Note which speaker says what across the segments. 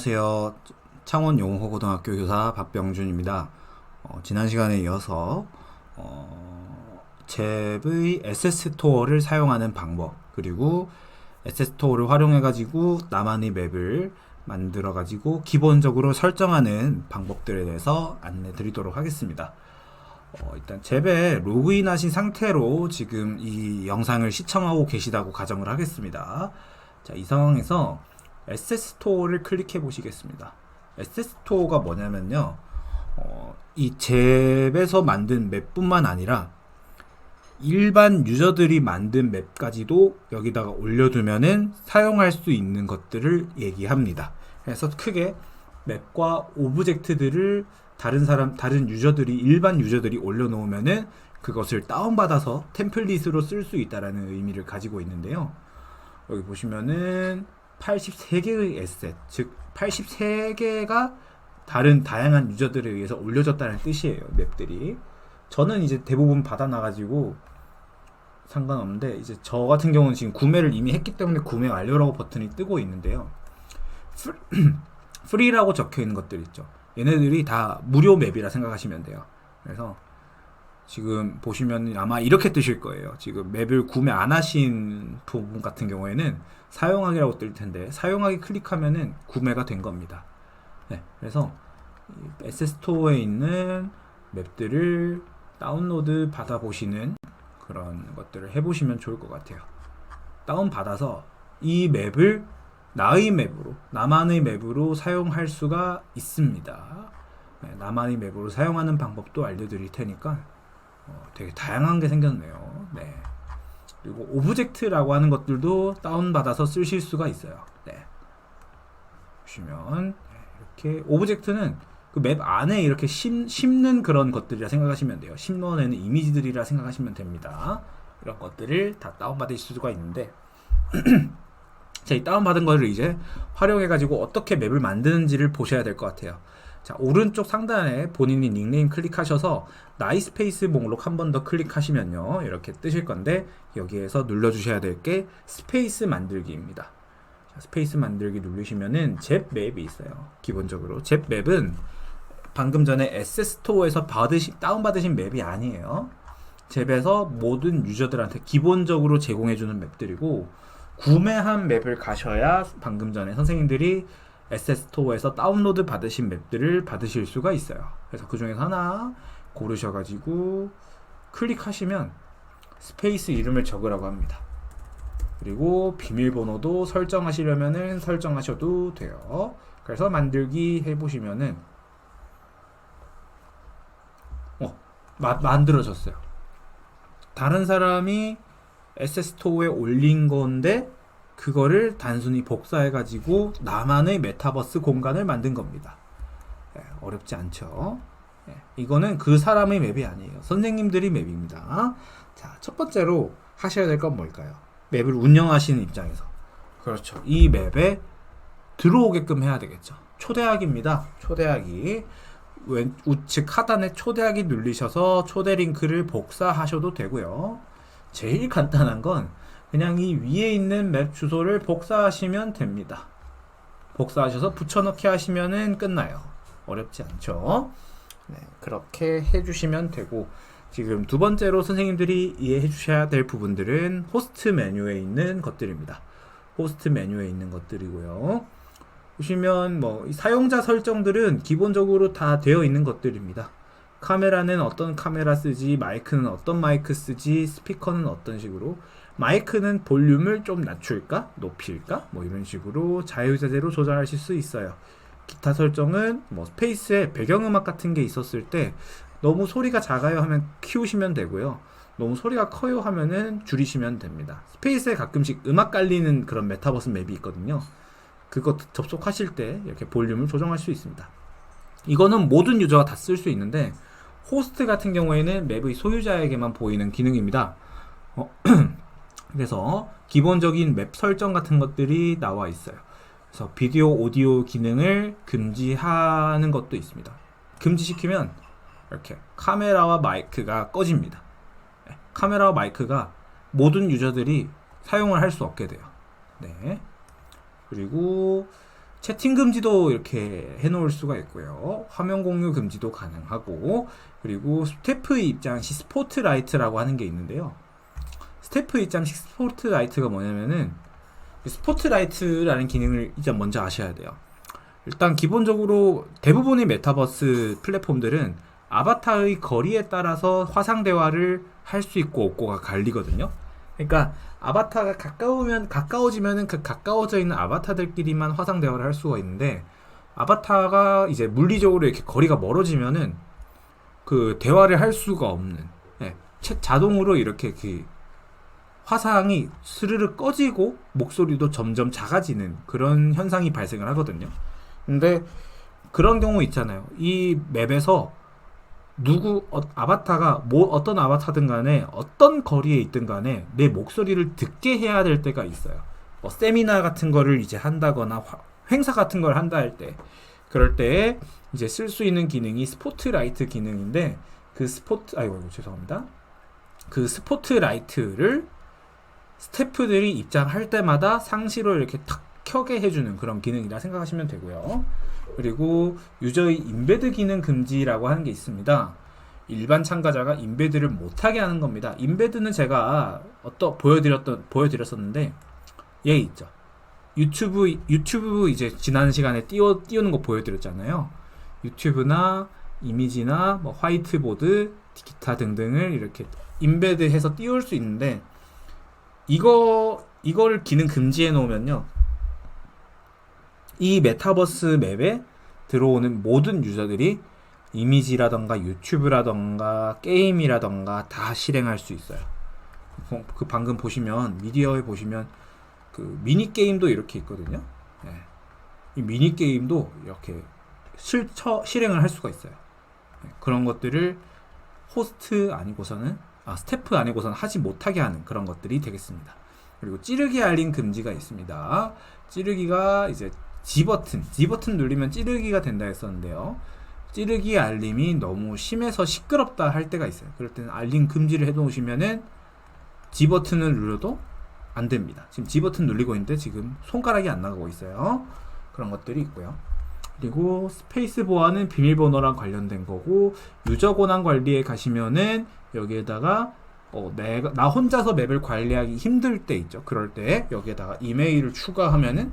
Speaker 1: 안녕하세요. 창원 용호고등학교 교사 박병준입니다. 어, 지난 시간에 이어서 어, 잽의 SS토어를 사용하는 방법 그리고 SS토어를 활용해 가지고 나만의 맵을 만들어 가지고 기본적으로 설정하는 방법들에 대해서 안내 드리도록 하겠습니다. 어, 일단 잽에 로그인하신 상태로 지금 이 영상을 시청하고 계시다고 가정을 하겠습니다. 자, 이 상황에서 SS토어를 클릭해 보시겠습니다. SS토어가 뭐냐면요. 어, 이 잽에서 만든 맵뿐만 아니라 일반 유저들이 만든 맵까지도 여기다가 올려두면은 사용할 수 있는 것들을 얘기합니다. 그래서 크게 맵과 오브젝트들을 다른 사람, 다른 유저들이 일반 유저들이 올려놓으면은 그것을 다운받아서 템플릿으로 쓸 수 있다라는 의미를 가지고 있는데요. 여기 보시면은 83개의 에셋, 즉 83개가 다른 다양한 유저들에 의해서 올려졌다는 뜻이에요. 맵들이. 저는 이제 대부분 받아놔가지고 상관없는데 이제 저 같은 경우는 지금 구매를 이미 했기 때문에 구매 완료라고 버튼이 뜨고 있는데요. 프리라고 적혀 있는 것들 있죠. 얘네들이 다 무료 맵이라 생각하시면 돼요. 그래서 지금 보시면 아마 이렇게 뜨실 거예요. 지금 맵을 구매 안 하신 부분 같은 경우에는 사용하기라고 뜰 텐데 사용하기 클릭하면은 구매가 된 겁니다. 네, 그래서 SS토어에 있는 맵들을 다운로드 받아 보시는 그런 것들을 해보시면 좋을 것 같아요. 다운 받아서 이 맵을 나의 맵으로 나만의 맵으로 사용할 수가 있습니다. 네, 나만의 맵으로 사용하는 방법도 알려드릴 테니까 어, 되게 다양한 게 생겼네요. 네. 그리고 오브젝트라고 하는 것들도 다운받아서 쓰실 수가 있어요. 네. 보시면 이렇게 오브젝트는 그 맵 안에 이렇게 심, 심는 그런 것들이라 생각하시면 돼요. 심어내는 이미지들이라 생각하시면 됩니다. 이런 것들을 다 다운받을 수가 있는데 자, 이 다운받은 거를 이제 활용해가지고 어떻게 맵을 만드는지를 보셔야 될 것 같아요. 자, 오른쪽 상단에 본인이 닉네임 클릭하셔서 나이스페이스 목록 한 번 더 클릭하시면요. 이렇게 뜨실 건데 여기에서 눌러 주셔야 될 게 스페이스 만들기입니다. 자, 스페이스 만들기 누르시면은 잽 맵이 있어요. 기본적으로 잽 맵은 방금 전에 SS토어에서 받으시, 다운 받으신 맵이 아니에요. 잽에서 모든 유저들한테 기본적으로 제공해 주는 맵들이고 구매한 맵을 가셔야 방금 전에 선생님들이 SS토어에서 다운로드 받으신 맵들을 받으실 수가 있어요. 그래서 그 중에서 하나 고르셔가지고 클릭하시면 스페이스 이름을 적으라고 합니다. 그리고 비밀번호도 설정하시려면은 설정하셔도 돼요. 그래서 만들기 해보시면은 어, 마, 만들어졌어요. 다른 사람이 SS토어에 올린 건데 그거를 단순히 복사해가지고 나만의 메타버스 공간을 만든 겁니다. 네, 어렵지 않죠? 네, 이거는 그 사람의 맵이 아니에요. 선생님들이 맵입니다. 자, 첫 번째로 하셔야 될 건 뭘까요? 맵을 운영하시는 입장에서. 그렇죠. 이 맵에 들어오게끔 해야 되겠죠. 초대하기입니다. 초대하기. 왼, 우측 하단에 초대하기 누르셔서 초대 링크를 복사하셔도 되고요. 제일 간단한 건 그냥 이 위에 있는 맵 주소를 복사하시면 됩니다. 복사하셔서 붙여넣기 하시면은 끝나요. 어렵지 않죠? 네, 그렇게 해주시면 되고 지금 두 번째로 선생님들이 이해해 주셔야 될 부분들은 호스트 메뉴에 있는 것들입니다. 호스트 메뉴에 있는 것들이고요. 보시면 뭐 사용자 설정들은 기본적으로 다 되어 있는 것들입니다. 카메라는 어떤 카메라 쓰지, 마이크는 어떤 마이크 쓰지, 스피커는 어떤 식으로 마이크는 볼륨을 좀 낮출까? 높일까? 뭐 이런 식으로 자유자재로 조절하실 수 있어요. 기타 설정은 뭐 스페이스에 배경음악 같은 게 있었을 때 너무 소리가 작아요 하면 키우시면 되고요. 너무 소리가 커요 하면은 줄이시면 됩니다. 스페이스에 가끔씩 음악 깔리는 그런 메타버스 맵이 있거든요. 그거 접속하실 때 이렇게 볼륨을 조정할 수 있습니다. 이거는 모든 유저가 다 쓸 수 있는데 호스트 같은 경우에는 맵의 소유자에게만 보이는 기능입니다. 어, 그래서 기본적인 맵 설정 같은 것들이 나와 있어요. 그래서 비디오 오디오 기능을 금지하는 것도 있습니다. 금지시키면 이렇게 카메라와 마이크가 꺼집니다. 네, 카메라와 마이크가 모든 유저들이 사용을 할 수 없게 돼요. 네. 그리고 채팅 금지도 이렇게 해놓을 수가 있고요. 화면 공유 금지도 가능하고 그리고 스태프 입장 시 스포트라이트라고 하는 게 있는데요. 스태프 입장 시 스포트라이트가 뭐냐면은 스포트라이트라는 기능을 일단 먼저 아셔야 돼요. 일단 기본적으로 대부분의 메타버스 플랫폼들은 아바타의 거리에 따라서 화상 대화를 할 수 있고 없고가 갈리거든요. 그러니까 아바타가 가까우면 가까워지면은 그 가까워져 있는 아바타들끼리만 화상 대화를 할 수가 있는데 아바타가 이제 물리적으로 이렇게 거리가 멀어지면은 그 대화를 할 수가 없는 예, 채- 자동으로 이렇게 그 화상이 스르르 꺼지고 목소리도 점점 작아지는 그런 현상이 발생을 하거든요. 근데 그런 경우 있잖아요. 이 맵에서 누구 어, 아바타가 뭐 어떤 아바타든 간에 어떤 거리에 있든 간에 내 목소리를 듣게 해야 될 때가 있어요. 뭐 세미나 같은 거를 이제 한다거나 화- 행사 같은 걸 한다 할 때 그럴 때 이제 쓸 수 있는 기능이 스포트라이트 기능인데 그 스포트 아이고, 죄송합니다. 그 스포트라이트를 스태프들이 입장할 때마다 상시로 이렇게 탁 켜게 해주는 그런 기능이라 생각하시면 되고요. 그리고 유저의 인베드 기능 금지라고 하는 게 있습니다. 일반 참가자가 인베드를 못하게 하는 겁니다. 인베드는 제가 어떤 보여드렸던 보여드렸었는데 얘 있죠. 유튜브 유튜브 이제 지난 시간에 띄워 띄우는 거 보여드렸잖아요. 유튜브나 이미지나 뭐 화이트보드, 기타 등등을 이렇게 인베드해서 띄울 수 있는데 이거 이거를 기능 금지해 놓으면요. 이 메타버스 맵에 들어오는 모든 유저들이 이미지라던가 유튜브라던가 게임이라던가 다 실행할 수 있어요. 그- 그 방금 보시면 미디어에 보시면 그 미니 게임도 이렇게 있거든요. 예. 이 미니 게임도 이렇게 실처 실행을 할 수가 있어요. 예, 그런 것들을 호스트 아니고서는 아 스태프 아니고서는 하지 못하게 하는 그런 것들이 되겠습니다. 그리고 찌르기 알림 금지가 있습니다. 찌르기가 이제 G 버튼, G 버튼 누르면 찌르기가 된다 했었는데요. 찌르기 알림이 너무 심해서 시끄럽다 할 때가 있어요. 그럴 때는 알림 금지를 해놓으시면은 G 버튼을 눌러도 안 됩니다. 지금 G 버튼 눌리고 있는데 지금 손가락이 안 나가고 있어요. 그런 것들이 있고요. 그리고 스페이스 보안은 비밀번호랑 관련된 거고 유저 권한 관리에 가시면은 여기에다가 어, 내가 나 혼자서 맵을 관리하기 힘들 때 있죠. 그럴 때 여기에다가 이메일을 추가하면은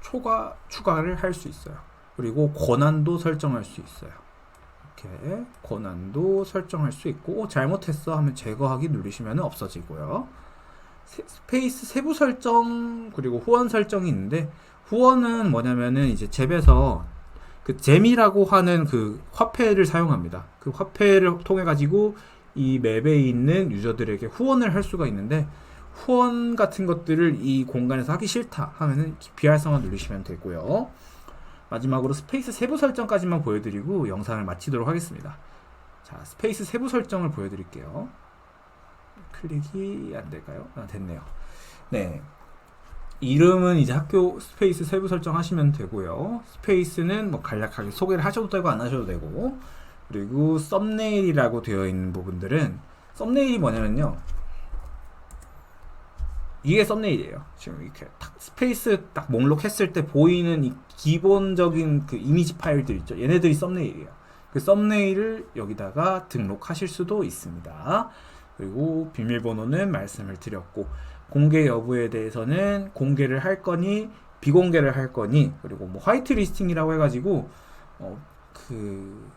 Speaker 1: 초과 추가를 할 수 있어요. 그리고 권한도 설정할 수 있어요. 이렇게 권한도 설정할 수 있고 어, 잘못했어 하면 제거하기 누르시면 없어지고요. 세- 스페이스 세부 설정 그리고 후원 설정이 있는데 후원은 뭐냐면은 이제 잽에서 그 잼이라고 하는 그 화폐를 사용합니다. 그 화폐를 통해 가지고 이 맵에 있는 유저들에게 후원을 할 수가 있는데 후원 같은 것들을 이 공간에서 하기 싫다 하면은 비활성화 누르시면 되고요. 마지막으로 스페이스 세부 설정까지만 보여드리고 영상을 마치도록 하겠습니다. 자, 스페이스 세부 설정을 보여드릴게요. 클릭이 안 될까요? 아, 됐네요. 네. 이름은 이제 학교 스페이스 세부 설정하시면 되고요. 스페이스는 뭐 간략하게 소개를 하셔도 되고 안 하셔도 되고 그리고 썸네일이라고 되어 있는 부분들은 썸네일이 뭐냐면요. 이게 썸네일이에요. 지금 이렇게 딱 스페이스 딱 목록 했을 때 보이는 이 기본적인 그 이미지 파일들 있죠. 얘네들이 썸네일이에요. 그 썸네일을 여기다가 등록하실 수도 있습니다. 그리고 비밀번호는 말씀을 드렸고 공개 여부에 대해서는 공개를 할 거니 비공개를 할 거니 그리고 뭐 화이트 리스팅이라고 해가지고 어그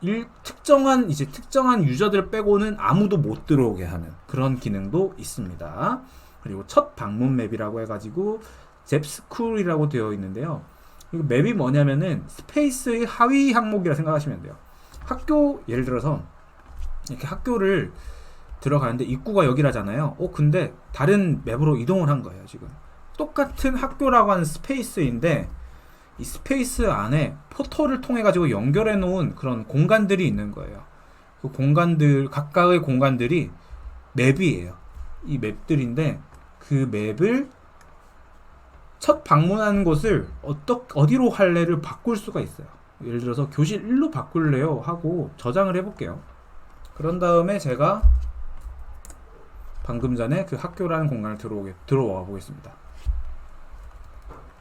Speaker 1: 일 특정한 이제 특정한 유저들 빼고는 아무도 못 들어오게 하는 그런 기능도 있습니다. 그리고 첫 방문 맵이라고 해가지고 잽스쿨이라고 되어 있는데요. 이거 맵이 뭐냐면은 스페이스의 하위 항목이라 생각하시면 돼요. 학교 예를 들어서 이렇게 학교를 들어가는데 입구가 여기라잖아요. 어 근데 다른 맵으로 이동을 한 거예요 지금. 똑같은 학교라고 하는 스페이스인데 이 스페이스 안에 포털을 통해 가지고 연결해 놓은 그런 공간들이 있는 거예요. 그 공간들 각각의 공간들이 맵이에요. 이 맵들인데 그 맵을 첫 방문하는 곳을 어떠, 어디로 할래를 바꿀 수가 있어요. 예를 들어서 교실 1로 바꿀래요 하고 저장을 해볼게요. 그런 다음에 제가 방금 전에 그 학교라는 공간을 들어오게 들어와 보겠습니다.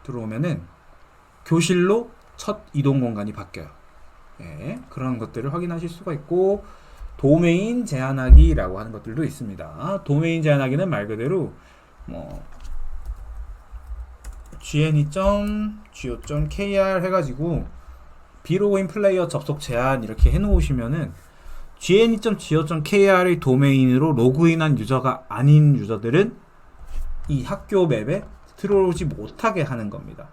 Speaker 1: 들어오면은 교실로 첫 이동 공간이 바뀌어요. 예, 그런 것들을 확인하실 수가 있고 도메인 제한하기라고 하는 것들도 있습니다. 도메인 제한하기는 말 그대로 뭐 gne.go.kr 해가지고 비로그인 플레이어 접속 제한 이렇게 해놓으시면은 gne.go.kr의 도메인으로 로그인한 유저가 아닌 유저들은 이 학교 맵에 들어오지 못하게 하는 겁니다.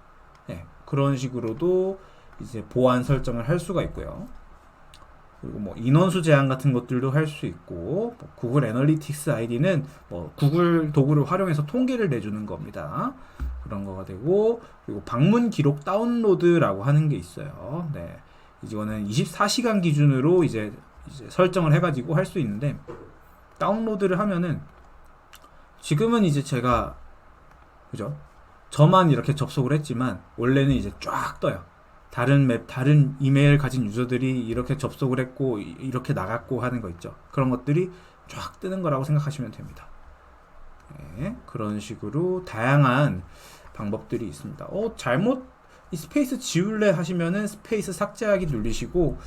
Speaker 1: 네, 그런 식으로도 이제 보안 설정을 할 수가 있고요. 그리고 뭐 인원수 제한 같은 것들도 할 수 있고 뭐 구글 애널리틱스 아이디는 뭐 구글 도구를 활용해서 통계를 내주는 겁니다. 그런 거가 되고 그리고 방문 기록 다운로드라고 하는 게 있어요. 네, 이거는 24시간 기준으로 이제 설정을 해가지고 할 수 있는데 다운로드를 하면은 지금은 이제 제가 그죠? 저만 이렇게 접속을 했지만 원래는 이제 쫙 떠요. 다른 맵, 다른 이메일 가진 유저들이 이렇게 접속을 했고 이- 이렇게 나갔고 하는 거 있죠. 그런 것들이 쫙 뜨는 거라고 생각하시면 됩니다. 네, 그런 식으로 다양한 방법들이 있습니다. 어, 잘못 이 스페이스 지울래 하시면은 스페이스 삭제하기 누르시고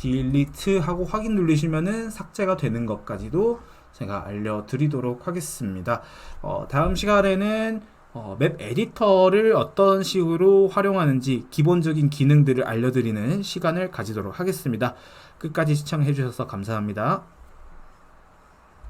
Speaker 1: 딜리트 하고 확인 누르시면은 삭제가 되는 것까지도 제가 알려드리도록 하겠습니다. 어, 다음 시간에는 어, 맵 에디터를 어떤 식으로 활용하는지 기본적인 기능들을 알려드리는 시간을 가지도록 하겠습니다. 끝까지 시청해주셔서 감사합니다.